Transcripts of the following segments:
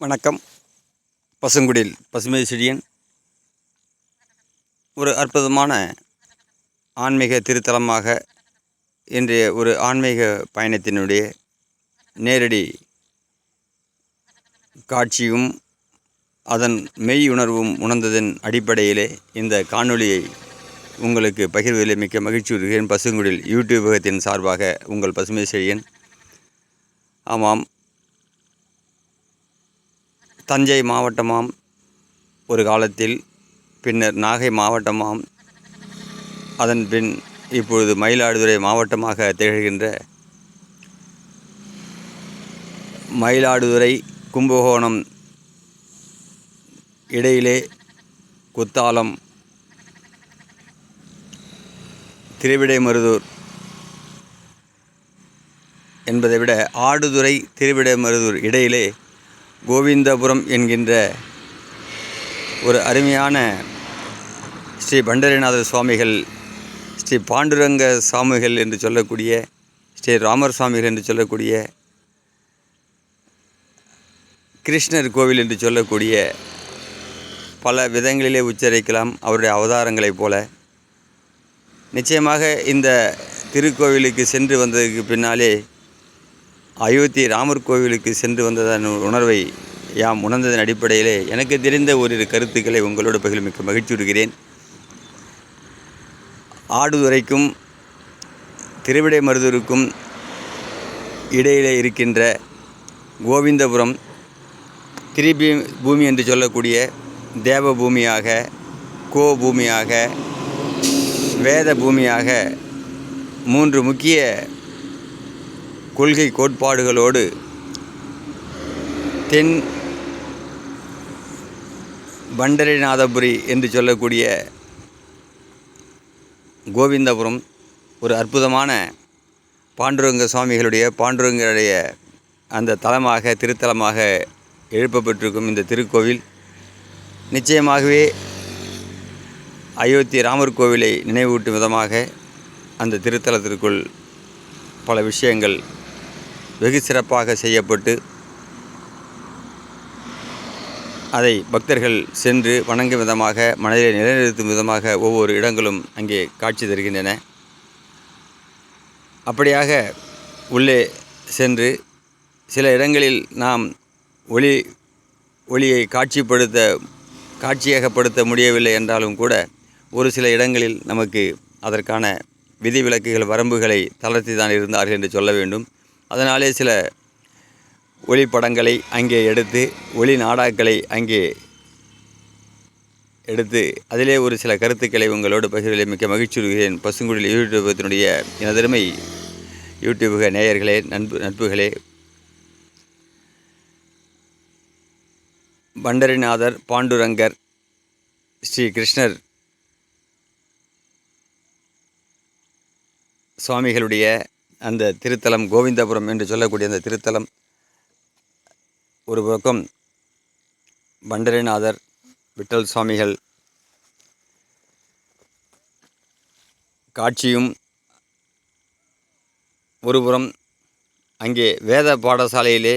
வணக்கம். பசுங்குடில் பசுமை செடியன் ஒரு அற்புதமான ஆன்மீக திருத்தலமாக இன்றைய ஒரு ஆன்மீக பயணத்தினுடைய நேரடி காட்சியும் அதன் மெய் உணர்வும் உணர்ந்ததன் அடிப்படையிலே இந்த காணொளியை உங்களுக்கு பகிர்வதில் மிக்க மகிழ்ச்சி வருகிறேன் பசுங்குடில் யூடியூபகத்தின் சார்பாக உங்கள் பசுமை செழியன் ஆமாம் தஞ்சை மாவட்டமாம் ஒரு காலத்தில் பின்னர் நாகை மாவட்டமாம். அதன் பின் இப்பொழுது மயிலாடுதுறை மாவட்டமாக திகழ்கின்ற மயிலாடுதுறை கும்பகோணம் இடையிலே குத்தாலம் திருவிடைமருதூர் என்பதை விட ஆடுதுறை திருவிடைமருதூர் இடையிலே கோவிந்தபுரம் என்கின்ற ஒரு அருமையான ஸ்ரீ பண்டரிநாத சுவாமிகள் ஸ்ரீ பாண்டுரங்க சுவாமிகள் என்று சொல்லக்கூடிய ஸ்ரீ ராமர் சுவாமிகள் என்று சொல்லக்கூடிய கிருஷ்ணர் கோவில் என்று சொல்லக்கூடிய பல விதங்களிலே உச்சரிக்கலாம் அவருடைய அவதாரங்களைப் போல. நிச்சயமாக இந்த திருக்கோவிலுக்கு சென்று வந்ததுக்கு பின்னாலே அயோத்தி ராமர் கோவிலுக்கு சென்று வந்ததன் உணர்வை யாம் உணர்ந்ததன் அடிப்படையிலே எனக்கு தெரிந்த ஓரிரு கருத்துக்களை உங்களோடு பகிர் மிக்க மகிழ்ச்சி விடுகிறேன் ஆடுதுறைக்கும் திருவிடைமருதூருக்கும் இடையிலே இருக்கின்ற கோவிந்தபுரம் திரிபி பூமி என்று சொல்லக்கூடிய தேவ பூமியாக கோ பூமியாக வேத பூமியாக மூன்று முக்கிய கொள்கை கோட்பாடுகளோடு தென் பண்டரிநாதபுரி என்று சொல்லக்கூடிய கோவிந்தபுரம் ஒரு அற்புதமான பாண்டுரங்க சுவாமிகளுடைய பாண்டுரங்களுடைய அந்த தலமாக திருத்தலமாக எழுப்பப்பட்டிருக்கும் இந்த திருக்கோவில். நிச்சயமாகவே அயோத்தி ராமர் கோவிலை நினைவூட்டும் விதமாக அந்த திருத்தலத்திற்குள் பல விஷயங்கள் வெகு சிறப்பாக செய்யப்பட்டு அதை பக்தர்கள் சென்று வணங்கும் விதமாக மனதிலே நிலைநிறுத்தும் விதமாக ஒவ்வொரு இடங்களும் அங்கே காட்சி தருகின்றன. அப்படியாக உள்ளே சென்று சில இடங்களில் நாம் ஒளி ஒளியை காட்சிப்படுத்த காட்சியகப்படுத்த முடியவில்லை என்றாலும் கூட ஒரு சில இடங்களில் நமக்கு அதற்கான விதிவிலக்குகள் வரம்புகளை தளர்த்தி தான் இருந்தார்கள் என்று சொல்ல வேண்டும். அதனாலே சில ஒளிப்படங்களை அங்கே எடுத்து ஒளி நாடாக்களை அங்கே எடுத்து அதிலே ஒரு சில கருத்துக்களை உங்களோடு பகிர்வதில் மிக்க மகிழ்ச்சி வருகிறேன் பசுங்குடியில் யூடியூபத்தினுடைய எனதருமை யூடியூபக நேயர்களே நண்பு நட்புகளே. பண்டரிநாதர் பாண்டுரங்கர் ஸ்ரீ கிருஷ்ணர் சுவாமிகளுடைய அந்த திருத்தலம் கோவிந்தபுரம் என்று சொல்லக்கூடிய அந்த திருத்தலம் ஒரு பக்கம் பண்டரிநாதர் விட்டல் சுவாமிகள் காட்சியும் ஒருபுறம் அங்கே வேத பாடசாலையிலே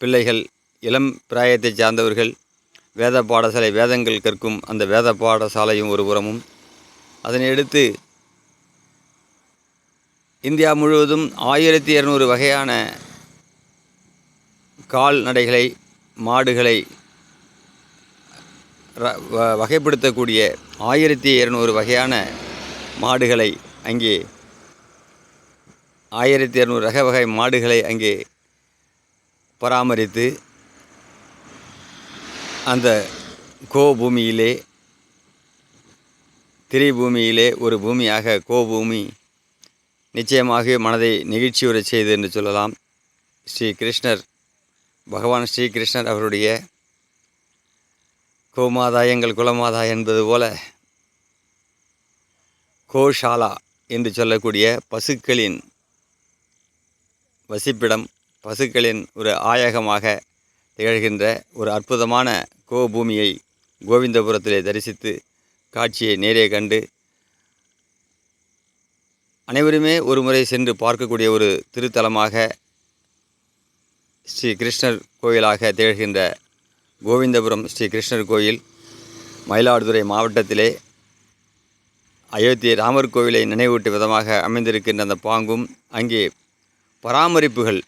பிள்ளைகள் இளம் பிராயத்தை சார்ந்தவர்கள் வேத பாடசாலை வேதங்கள் கற்கும் அந்த வேத பாடசாலையும் ஒருபுறமும் அதனை அடுத்து இந்தியா முழுவதும் ஆயிரத்தி இரநூறு வகையான கால்நடைகளை மாடுகளை வ- வகைப்படுத்தக்கூடிய ஆயிரத்தி இரநூறு வகையான மாடுகளை அங்கே ஆயிரத்தி இரநூறு ரக வகை மாடுகளை அங்கே பராமரித்து அந்த கோபூமியிலே திரிபூமியிலே ஒரு பூமியாக கோபூமி நிச்சயமாக மனதை நெகிழ்ச்சியுறச் செய்து என்று சொல்லலாம். ஸ்ரீ கிருஷ்ணர் பகவான் ஸ்ரீ கிருஷ்ணர் அவருடைய கோமாதா எங்கள் குலமாதா என்பது போல கோஷாலா என்று சொல்லக்கூடிய பசுக்களின் வசிப்பிடம் பசுக்களின் ஒரு ஆயகமாக திகழ்கின்ற ஒரு அற்புதமான கோபூமியை கோவிந்தபுரத்திலே தரிசித்து காட்சியை நேரே கண்டு அனைவருமே ஒரு முறை சென்று பார்க்கக்கூடிய ஒரு திருத்தலமாக ஸ்ரீ கிருஷ்ணர் கோயிலாக திகழ்கின்ற கோவிந்தபுரம் ஸ்ரீ கிருஷ்ணர் கோயில் மயிலாடுதுறை மாவட்டத்திலே அயோத்தி ராமர் கோவிலை நினைவூட்டும் விதமாக அமைந்திருக்கின்ற அந்த பாங்கும் அங்கே பராமரிப்புகள்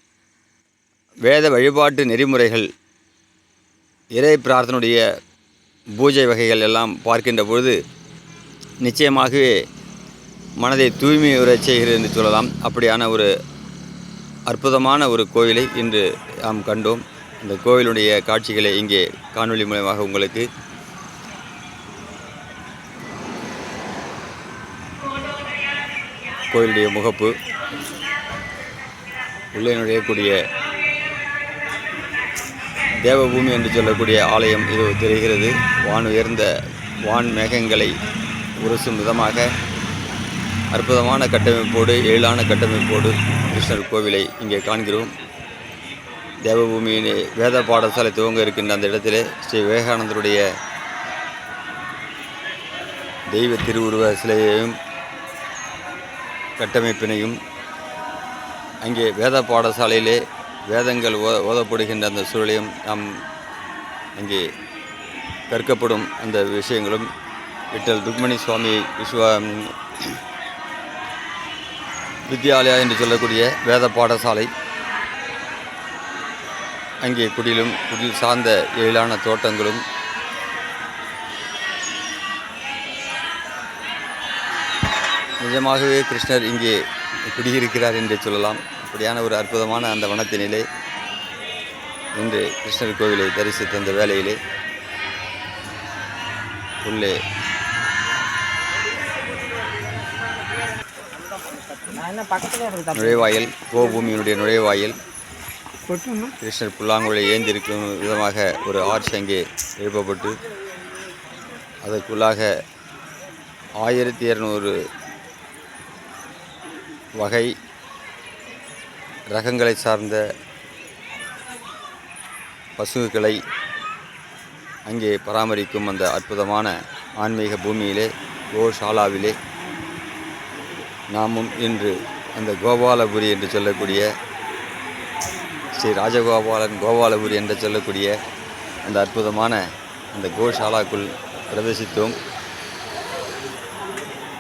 வேத வழிபாட்டு நெறிமுறைகள் இறை பிரார்த்தனுடைய பூஜை வகைகள் எல்லாம் பார்க்கின்ற பொழுது நிச்சயமாகவே மனதை தூய்மையுறச் செய்கிறது என்று சொல்லலாம். அப்படியான ஒரு அற்புதமான ஒரு கோவிலை இன்று நாம் கண்டோம். இந்த கோவிலுடைய காட்சிகளை இங்கே காணொலி மூலமாக உங்களுக்கு கோயிலுடைய முகப்பு உள்ளே நுழையக்கூடிய தேவபூமி என்று சொல்லக்கூடிய ஆலயம் இது தெரிகிறது. வான் உயர்ந்த வான் மேகங்களை உரசும் விதமாக அற்புதமான கட்டமைப்போடு எழிலான கட்டமைப்போடு கிருஷ்ணர் கோவிலை இங்கே காண்கிறோம். தேவபூமியின் வேத பாடசாலை துவங்க இருக்கின்ற அந்த இடத்திலே ஸ்ரீ விவேகானந்தருடைய தெய்வ திருவுருவ சிலையையும் கட்டமைப்பினையும் அங்கே வேத பாடசாலையிலே வேதங்கள் ஓ ஓதப்படுகின்ற அந்த சூழலையும் நாம் இங்கே கற்கப்படும் அந்த விஷயங்களும். விட்டல் ருக்மணி சுவாமி விஸ்வா வித்யாலயா என்று சொல்லக்கூடிய வேத பாடசாலை. அங்கே குடிலும் குடில் சார்ந்த எழிலான தோட்டங்களும். நிஜமாகவே கிருஷ்ணர் இங்கே குடியிருக்கிறார் என்று சொல்லலாம். அப்படியான ஒரு அற்புதமான அந்த வனத்தினிலே இன்று கிருஷ்ணர் கோவிலை தரிசித்த அந்த வேளையிலே உள்ளே நுழைவாயில் கோபூமியினுடைய நுழைவாயில் கிருஷ்ணர் புல்லாங்குழலை ஏந்திருக்கும் விதமாக ஒரு ஆர்ச் அங்கே எழுப்பப்பட்டு அதற்குள்ளாக ஆயிரத்தி இரநூறு வகை ரகங்களை சார்ந்த பசுக்களை அங்கே பராமரிக்கும் அந்த அற்புதமான ஆன்மீக பூமியிலே கோஷாலாவிலே நாமும் இன்று அந்த கோபாலபுரி என்று சொல்லக்கூடிய ஸ்ரீ ராஜகோபாலன் கோபாலபுரி என்று சொல்லக்கூடிய அந்த அற்புதமான அந்த கோஷாலாக்குள் பிரவேசித்தோம்.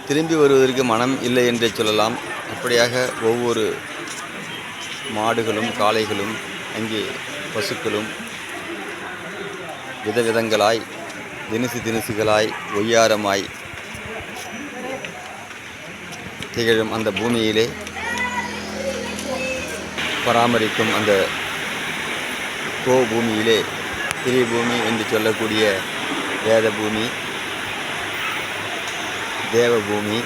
திரும்பி வருவதற்கு மனம் இல்லை என்றே சொல்லலாம். அப்படியாக ஒவ்வொரு மாடுகளும் காளைகளும் அங்கே பசுக்களும் விதவிதங்களாய் தினசு தினசுகளாய் ஒய்யாரமாய் திகழும் அந்த பூமியிலே பராமரிக்கும் அந்த கோ பூமியிலே திரிபூமி என்று சொல்லக்கூடிய வேத பூமி தேவபூமி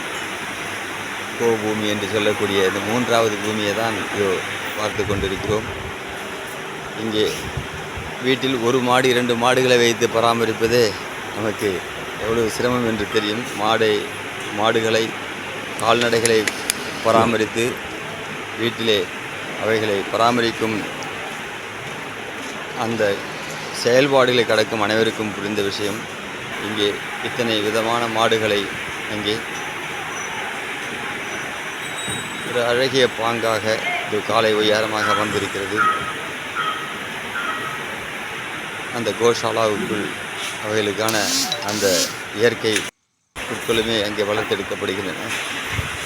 கோபூமி என்று சொல்லக்கூடிய இந்த மூன்றாவது பூமியை தான் இது பார்த்து கொண்டிருக்கிறோம். இங்கே வீட்டில் ஒரு மாடு இரண்டு மாடுகளை வைத்து பராமரிப்பதே நமக்கு எவ்வளவு சிரமம் என்று தெரியும். மாடை மாடுகளை கால்நடைகளை பராமரித்து வீட்டிலே அவைகளை பராமரிக்கும் அந்த செயல்பாடுகளை கடக்கும் அனைவருக்கும் புரிந்த விஷயம். இங்கே இத்தனை விதமான மாடுகளை அங்கே. ஒரு அழகிய பாங்காக இது காலை உயரமாக வந்திருக்கிறது. அந்த கோஷாலாவுக்குள் அவைகளுக்கான அந்த இயற்கை புற்களுமே அங்கே வளர்த்தெடுக்கப்படுகின்றன.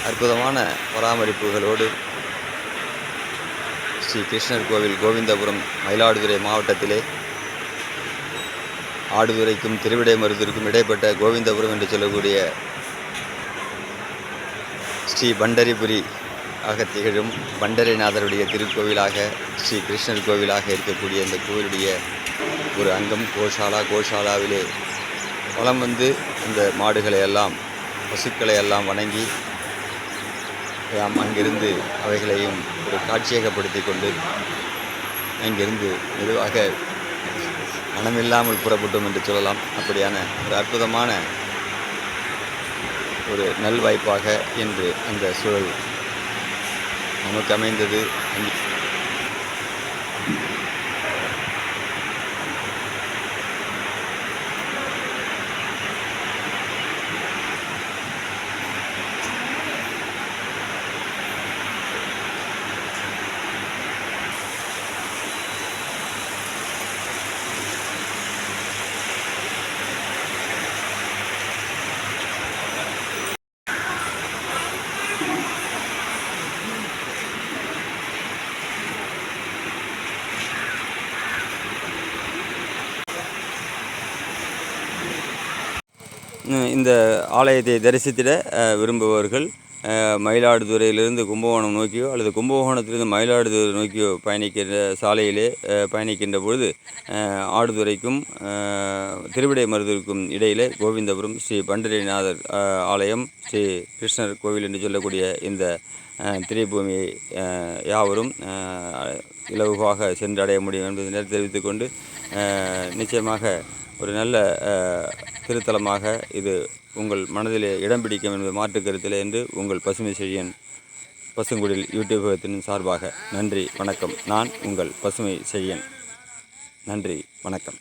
அற்புதமான பராமரிப்புகளோடு ஸ்ரீ கிருஷ்ணர் கோவில் கோவிந்தபுரம் மயிலாடுதுறை மாவட்டத்திலே ஆடுதுறைக்கும் திருவிடை திருவிடைமருதூருக்கும் இடைப்பட்ட கோவிந்தபுரம் என்று சொல்லக்கூடிய ஸ்ரீ பண்டரிபுரி ஆக திகழும் பண்டரிநாதருடைய திருக்கோவிலாக ஸ்ரீ கிருஷ்ணர் கோவிலாக இருக்கக்கூடிய இந்த கோவிலுடைய ஒரு அங்கம் கோஷாலா கோஷாலாவிலே வளம் வந்து இந்த மாடுகளை எல்லாம் பசுக்களை எல்லாம் வணங்கி நாம் அங்கிருந்து அவைகளையும் ஒரு காட்சியகப்படுத்தி கொண்டு அங்கிருந்து மெதுவாக மனமில்லாமல் புறப்பட்டோம் என்று சொல்லலாம். அப்படியான ஒரு அற்புதமான ஒரு நல்வாய்ப்பாக என்று அந்த சூழல் நமக்கு அமைந்தது இந்த ஆலயத்தை தரிசித்திட விரும்புபவர்கள் மயிலாடுதுறையிலிருந்து கும்பகோணம் நோக்கியோ அல்லது கும்பகோணத்திலிருந்து மயிலாடுதுறை நோக்கியோ பயணிக்கின்ற சாலையிலே பயணிக்கின்ற பொழுது ஆடுதுறைக்கும் திருவிடை திருவிடைமருதூருக்கும் இடையிலே கோவிந்தபுரம் ஸ்ரீ பண்டரிநாதர் ஆலயம் ஸ்ரீ கிருஷ்ணர் கோவில் என்று சொல்லக்கூடிய இந்த திரைபூமியை யாவரும் அஹ், இலகுவாக சென்றடைய முடியும் என்பதை தெரிவித்துக்கொண்டு நிச்சயமாக ஒரு நல்ல திருத்தலமாக இது உங்கள் மனதிலே இடம் பிடிக்கும் என்பது மாற்று கருத்தில் என்று உங்கள் பசுமை செழியன் பசுங்குடில் யூடியூபத்தின் சார்பாக நன்றி வணக்கம். நான் உங்கள் பசுமை செழியன். நன்றி வணக்கம்.